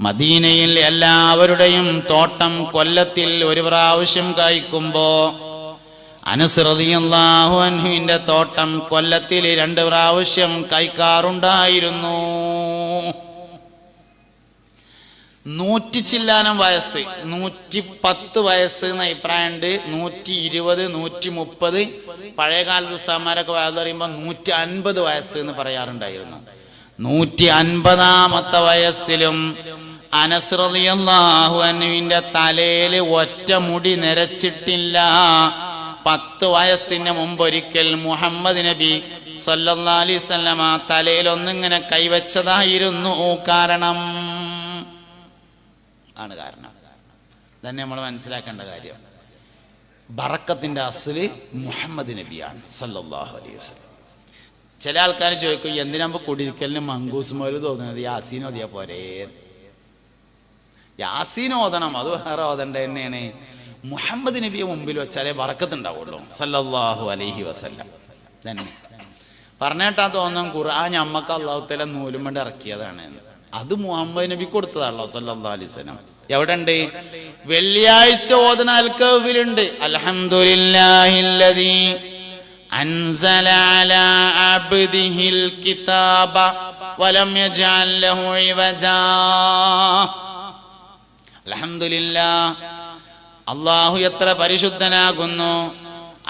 മദീനയിൽ എല്ലാവരുടെയും തോട്ടം കൊല്ലത്തിൽ ഒരു പ്രാവശ്യം കായ്ക്കുമ്പോ അനുസൃതിയല്ലാഹു അൻഹുവിന്റെ തോട്ടം കൊല്ലത്തിൽ രണ്ട് പ്രാവശ്യം കൈക്കാറുണ്ടായിരുന്നു നൂറ്റി ചില്ലാനം വയസ്സ് നൂറ്റി പത്ത് വയസ്സ് എന്ന അഭിപ്രായമുണ്ട്. നൂറ്റി ഇരുപത് നൂറ്റി മുപ്പത് പഴയകാല പുസ്തകന്മാരൊക്കെ ഉസ്താന്മാരൊക്കെ പറയുമ്പോൾ നൂറ്റി അൻപത് വയസ്സ് എന്ന് പറയാറുണ്ടായിരുന്നു. നൂറ്റി അൻപതാമത്തെ വയസ്സിലും അനസ്രലിയല്ലാഹു അനുവിന്റെ തലയിൽ ഒറ്റ മുടി നിരച്ചിട്ടില്ല. പത്ത് വയസ്സിന് മുമ്പ് ഒരിക്കൽ മുഹമ്മദ് നബി സല്ലല്ലാഹു അലൈഹി വസല്ലമ തലയിൽ ഒന്നിങ്ങനെ കൈവച്ചതായിരുന്നു. കാരണം ആണ് കാരണം. തന്നെ നമ്മൾ മനസ്സിലാക്കേണ്ട കാര്യം. ബറക്കത്തിന്റെ അസൽ മുഹമ്മദ് നബിയാണ് സല്ലല്ലാഹു അലൈഹി ചില ആൾക്കാർ ചോദിക്കും എന്തിനാകുമ്പോൾ കുടിരിക്കലിന് മങ്കൂസ് മോൽ തോന്നുന്നത്? യാസീൻ ഓതിയാ പോരെ? യാസീൻ ഓതണം അത് വേറെ ഓതണ്ട തന്നെയാണ്. മുഹമ്മദ് നബിയെ മുമ്പിൽ വെച്ചാലേ വറക്കത്തുണ്ടാവുള്ളൂ. സല്ലാഹു അലൈഹി വസല്ലം. തന്നെ. പറഞ്ഞേട്ടാ തോന്നും ഖുർആൻ അമ്മയ്ക്ക് അള്ളാഹുത്തല നൂലും കൊണ്ട് ഇറക്കിയതാണ്. അത് മുഹമ്മദ് നബി കൊടുത്തതാണല്ലോ സല്ലാ അലൈഹി വസല്ലം. എവിടെ ഉണ്ട് വെള്ളിയാഴ്ച ഓതന അൽക്കവിലുണ്ട്. അൽഹംദുലില്ലാഹില്ലദീ أنزل على عبده الكتاب ولم يجعل له عوجا الحمد لله അള്ളാഹു എത്ര പരിശുദ്ധനാകുന്നു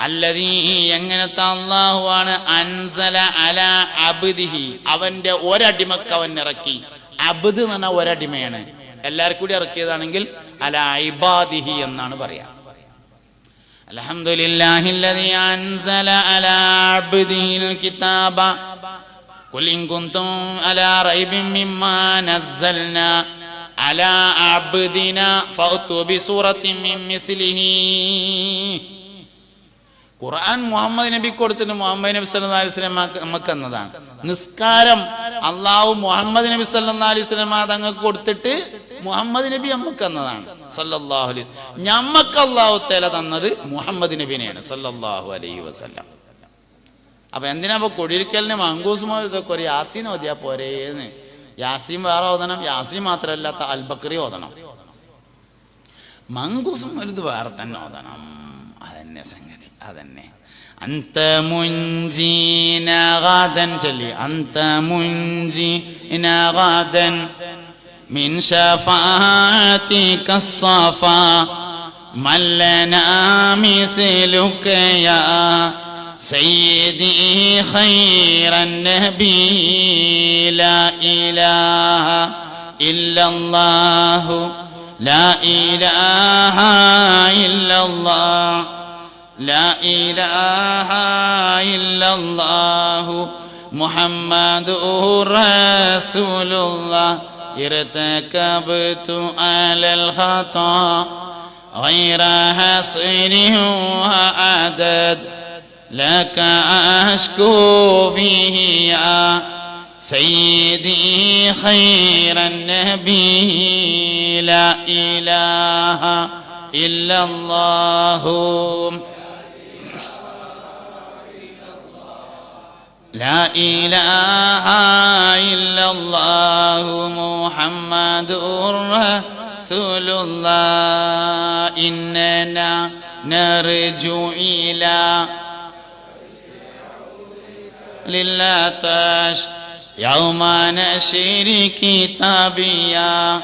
അല്ലതീ എങ്ങനത്തെ അള്ളാഹുവാണ് അൻസല അല അബ്ദിഹി അവന്റെ ഒരടിമക്ക് അവൻ ഇറക്കി അബ്ദ് എന്ന് പറഞ്ഞ ഒരടിമയാണ് എല്ലാവർക്കും കൂടി ഇറക്കിയതാണെങ്കിൽ അല ഇബാദിഹി എന്നാണ് പറയാ الحمد لله الذي أنزل على عبده الكتاب قل إن كنتم على ريب مما نزلنا على عبدنا فأتوا بسورة من مثله ഖുർആൻ മുഹമ്മദ് നബി കൊടുത്തിട്ട് മുഹമ്മദ് നബി സല്ലാ അലൈഹി സ്വലം നമുക്ക് എന്നതാണ് നിസ്കാരം അള്ളാഹു മുഹമ്മദ് നബി സല്ലാ അലൈഹി സ്വലം തങ്ങൾക്ക് കൊടുത്തിട്ട് മുഹമ്മദ് നബി നമുക്ക് എന്നതാണ് സല്ലല്ലാഹു അലൈഹി ഞമ്മക്ക് അള്ളാഹു തേല തന്നത് മുഹമ്മദ് നബിനെയാണ്. സല്ലല്ലാഹു അലൈഹി വസല്ലം. അപ്പൊ എന്തിനാ അപ്പൊ കൊടിയിരിക്കലിന് മങ്കൂസ് ഇതൊക്കെ ഒരു യാസീൻ ഓതിയാ പോരേന്ന്? യാസീൻ വേറെ ഓതണം. യാസീൻ മാത്രമല്ല അൽബക്രി ഓതണം. മങ്കൂസും വലുത് വേറെ തന്നെ ഓതണം. അതന്നെ സംഗതി അതന്നെ. അന്ത മുഞ്ചി ഗാദൻ ചൊല്ലി. അന്ത മുഞ്ചി ഗാദൻ. من شفاعتك الصفا من لنا مثلك يا سيدي خير النبي لا إله إلا الله لا إله إلا الله لا إله إلا الله محمد رسول الله. ارتكبت على الخطأ غير حصر وعدد لك أشكو فيه يا سيدي خير النبي. لا إله إلا الله. لا إله إلا الله محمد رسول الله إننا نرجو إلى للعطش يوم نشر كتابيا.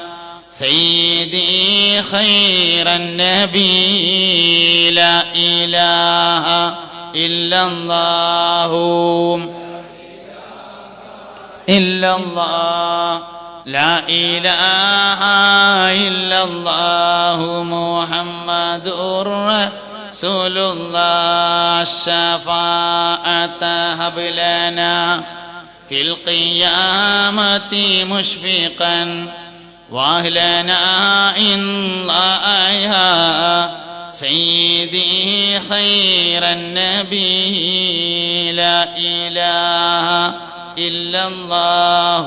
سيدي خير النبي. لا إله إلا الله. إلا الله. لا إله إلا الله محمد رسول الله الشفاعة هب لنا في القيامة مشفقا وأهلنا إن الله سيدي خير النبي. لا إله إلا الله.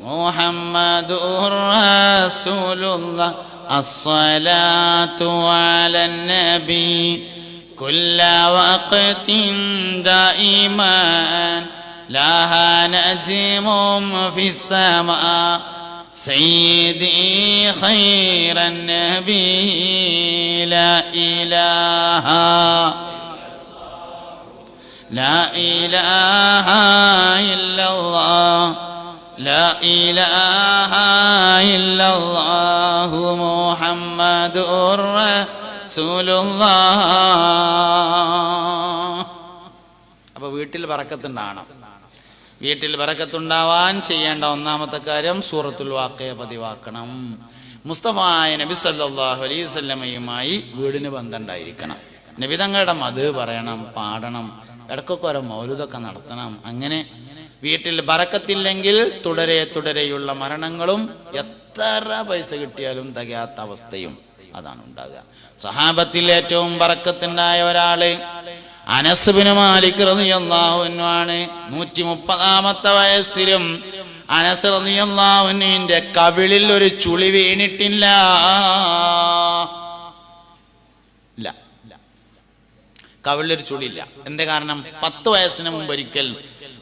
محمد رسول الله الصلاة على النبي كل وقت دائما لها نجم في السماء. سيدي خير النبي لا إله لا إله إلا الله لا إله إلا الله محمد رسول الله അപ്പൊ വീട്ടിൽ പറക്കത്തുണ്ടാവണം വീട്ടിൽ വരക്കത്തുണ്ടാവാൻ ചെയ്യേണ്ട ഒന്നാമത്തെ കാര്യം സൂറത്തുൽ വാക്കയെ പതിവാക്കണം. മുസ്തഫായ നബി സല്ലാഹു അലൈഹി വസല്ലമയുമായി വീടിന് ബന്ധമുണ്ടായിരിക്കണം. നബി തങ്ങളുടെ മത് പറയണം പാടണം ഇടക്കൊക്കെ ഓരോ മൗലുതൊക്കെ നടത്തണം. അങ്ങനെ വീട്ടിൽ ബറക്കത്തില്ലെങ്കിൽ തുടരെ തുടരെയുള്ള മരണങ്ങളും എത്ര പൈസ കിട്ടിയാലും തികയാത്ത അവസ്ഥയും അതാണ് ഉണ്ടാകുക സഹാബത്തിൽ ഏറ്റവും ബറക്കത്തുണ്ടായ ഒരാൾ അനസ്ബിന് മാലിക് റളിയല്ലാഹു ആണ് നൂറ്റി മുപ്പതാമത്തെ വയസ്സിലും അനസ് റളിയല്ലാഹുവിന്റെ കവിളിൽ ഒരു ചുളി വീണിട്ടില്ല. ഇല്ല. കവിളിലൊരു ചുളിയില്ല. എന്തേ കാരണം? പത്ത് വയസ്സിന് മുമ്പ് ഒരിക്കൽ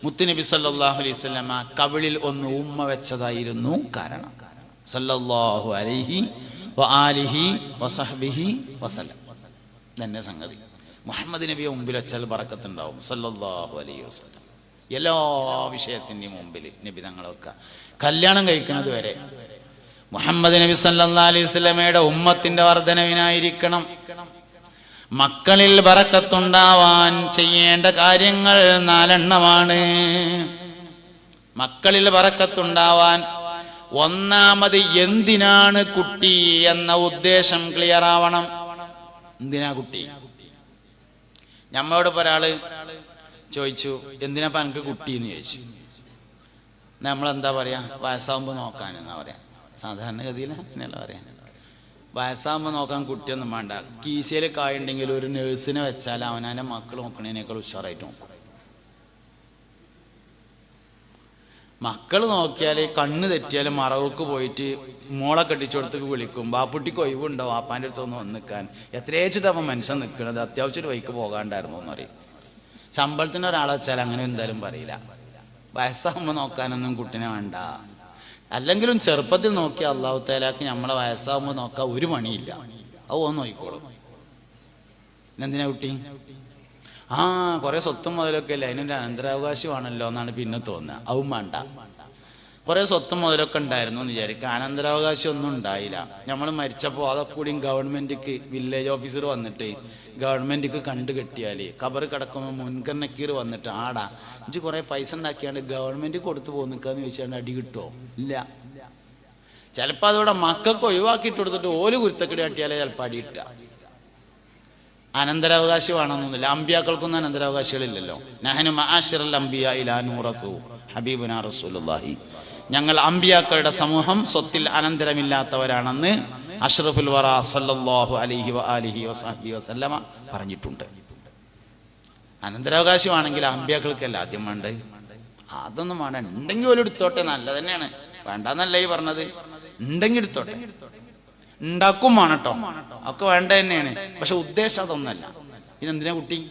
മുത്തുനബി സല്ലാഹു അലൈഹി വസല്ലമ കവിളിൽ ഒന്ന് ഉമ്മ വെച്ചതായിരുന്നു കാരണം. സല്ലല്ലാഹു അലൈഹി വആലിഹി വസഹ്ബിഹി വസല്ലം. തന്നെ സംഗതി. മുഹമ്മദ് നബിയെ മുമ്പിൽ വെച്ചാൽ പറക്കത്തുണ്ടാവും സല്ലാഹു അലൈഹി വസ്ലം എല്ലാ വിഷയത്തിന്റെയും മുമ്പിൽ നബി തങ്ങളെ തങ്ങളൊക്കെ കല്യാണം കഴിക്കുന്നത് വരെ മുഹമ്മദ് നബി സല്ലാ അലൈഹി സ്വലമയുടെ ഉമ്മത്തിന്റെ വർധനവിനായിരിക്കണം. മക്കളിൽ ബറക്കത്തുണ്ടാവാൻ ചെയ്യേണ്ട കാര്യങ്ങൾ നാലെണ്ണമാണ്. മക്കളിൽ ബറക്കത്തുണ്ടാവാൻ ഒന്നാമത് എന്തിനാണ് കുട്ടി എന്ന ഉദ്ദേശം ക്ലിയർ ആവണം. എന്തിനാ കുട്ടി? നമ്മളോട് ഒരാൾ ചോദിച്ചു എന്തിനാ എനിക്ക് കുട്ടി എന്ന് ചോദിച്ചു. നമ്മളെന്താ പറയാ? വയസ്സാകുമ്പോൾ നോക്കാനെന്നാ പറയാ? സാധാരണഗതിയിൽ അങ്ങനെയല്ല പറയാ. വയസ്സാകുമ്പോൾ നോക്കാൻ കുട്ടിയൊന്നും വേണ്ട. കീശയിൽ കായുണ്ടെങ്കിൽ ഒരു നേഴ്സിനെ വെച്ചാൽ അവനവന്റെ മക്കൾ നോക്കണേനേക്കാൾ ഉഷാറായിട്ട് നോക്കും. മക്കൾ നോക്കിയാൽ കണ്ണ് തെറ്റിയാൽ മറവുക്ക് പോയിട്ട് മോളെ കെട്ടിച്ചോടത്തേക്ക് വിളിക്കും. ബാപ്പുട്ടിക്ക് ഒഴിവുണ്ടോ? വാപ്പാന്റെ അടുത്തൊന്ന് വന്ന് നിൽക്കാൻ. എത്രയേച്ചിട്ട് അപ്പം മനുഷ്യൻ നിൽക്കുന്നത് അത്യാവശ്യം ഒരു വൈക്ക് പോകാണ്ടായിരുന്നു എന്ന് പറയും. ശമ്പളത്തിന് ഒരാളെ വെച്ചാൽ അങ്ങനെ എന്തായാലും പറയില്ല. വയസ്സാകുമ്പോൾ നോക്കാനൊന്നും കുട്ടിനെ വേണ്ട. അല്ലെങ്കിലും ചെറുപ്പത്തിൽ നോക്കിയ അള്ളാഹു തേലാക്ക് നമ്മളെ വയസ്സാകുമ്പോൾ നോക്കാൻ ഒരു മണിയില്ല അത് ഒന്ന് നോക്കിക്കോളും. എന്തിനാ കുട്ടി? ആ കുറേ സ്വത്തും മുതലൊക്കെ അല്ലേ? അതിനൊരു അനന്തരാവകാശമാണല്ലോ എന്നാണ് പിന്നെ തോന്നുന്നത് അതും വേണ്ട. കുറേ സ്വത്തും മുതലൊക്കെ ഉണ്ടായിരുന്നു എന്ന് വിചാരിക്കുക. അനന്തരാവകാശം ഒന്നും ഉണ്ടായില്ല. നമ്മൾ മരിച്ചപ്പോൾ അതൊക്കെ കൂടിയും വില്ലേജ് ഓഫീസർ വന്നിട്ട് ഗവൺമെന്റിക്ക് കണ്ടു കെട്ടിയാൽ കബർ കിടക്കുമ്പോൾ മുൻകർ നക്കീർ വന്നിട്ട് ആടാ ഇഞ്ച് കുറെ പൈസ ഉണ്ടാക്കിയാണ്ട് ഗവൺമെന്റ് കൊടുത്തു പോന്നിക്കാന്ന് ചോദിച്ചാണ്ട് അടി കിട്ടുമോ ഇല്ല. ചിലപ്പോൾ അതോടെ മക്കൾക്ക് ഒഴിവാക്കിയിട്ട് കൊടുത്തിട്ട് ഓൽ കുരുത്തക്കടി കാട്ടിയാലേ ചിലപ്പോൾ അടി കിട്ടുക. അനന്തരാവകാശമാണെന്നൊന്നുമില്ല. അമ്പിയാക്കൾക്കൊന്നും അനന്തരാവകാശികളില്ലല്ലോ. നഹനു മഹാഷിറൽ അംബിയ ഇലാ നൂറസു. ഹബീബുന റസൂലുള്ളാഹി. ഞങ്ങൾ അമ്പിയാക്കളുടെ സമൂഹം സ്വത്തിൽ അനന്തരമില്ലാത്തവരാണെന്ന് അഷ്റഫുൽ വറ സല്ലല്ലാഹു അലൈഹി വ ആലിഹി വസഹബി വസല്ലമ പറഞ്ഞിട്ടുണ്ട്. അനന്തരാവകാശമാണെങ്കിൽ അമ്പിയാക്കൾക്കല്ല ആദ്യം വേണ്ടത്? അതൊന്നും വേണ്ട. ഉണ്ടെങ്കിൽ ഒരു എടുത്തോട്ടെ നല്ല തന്നെയാണ്. വേണ്ടെന്നല്ല ഈ പറഞ്ഞത്. ഉണ്ടെങ്കിൽ എടുത്തോട്ടെ. ഉണ്ടാക്കും വേണം കേട്ടോ ഒക്കെ വേണ്ട തന്നെയാണ്. പക്ഷെ ഉദ്ദേശം അതൊന്നല്ല. പിന്നെ എന്തിനാ കുട്ടി?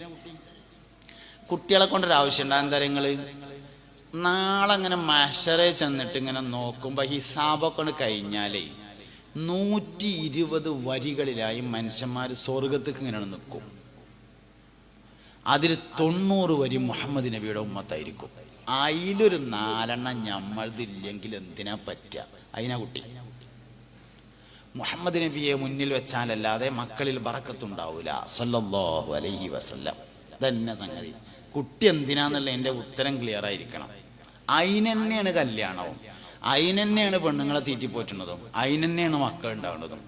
കുട്ടികളെ കൊണ്ടൊരു ആവശ്യമുണ്ട്. എന്താ നിങ്ങൾ? നാളെ അങ്ങനെ മഷറെ ചെന്നിട്ട് ഇങ്ങനെ നോക്കുമ്പോ ഹിസാബൊക്കെ കഴിഞ്ഞാലേ നൂറ്റി ഇരുപത് വരികളിലായി മനുഷ്യന്മാർ സ്വർഗത്തേക്ക് ഇങ്ങനെ നിൽക്കും അതിൽ തൊണ്ണൂറ് വരി മുഹമ്മദ് നബിയുടെ ഉമ്മത്തായിരിക്കും. അതിലൊരു നാലെണ്ണം ഞമ്മൾതില്ലെങ്കിൽ എന്തിനാ പറ്റുക അതിനാ കുട്ടി. മുഹമ്മദ് നബിയെ മുന്നിൽ വെച്ചാലല്ലാതെ മക്കളിൽ ബറക്കത്തുണ്ടാവൂല. സല്ലല്ലാഹു അലൈഹി വസല്ലം. തന്നെ സംഗതി. കുട്ടി എന്തിനാന്നുള്ള എന്റെ ഉത്തരം ക്ലിയർ ആയിരിക്കണം. അതിനെന്നെയാണ് കല്യാണവും. അതിനെന്നെയാണ് പെണ്ണുങ്ങളെ തീറ്റിപ്പോറ്റുന്നതും. അതിനെന്നെയാണ് മക്കൾ ഉണ്ടാവുന്നതും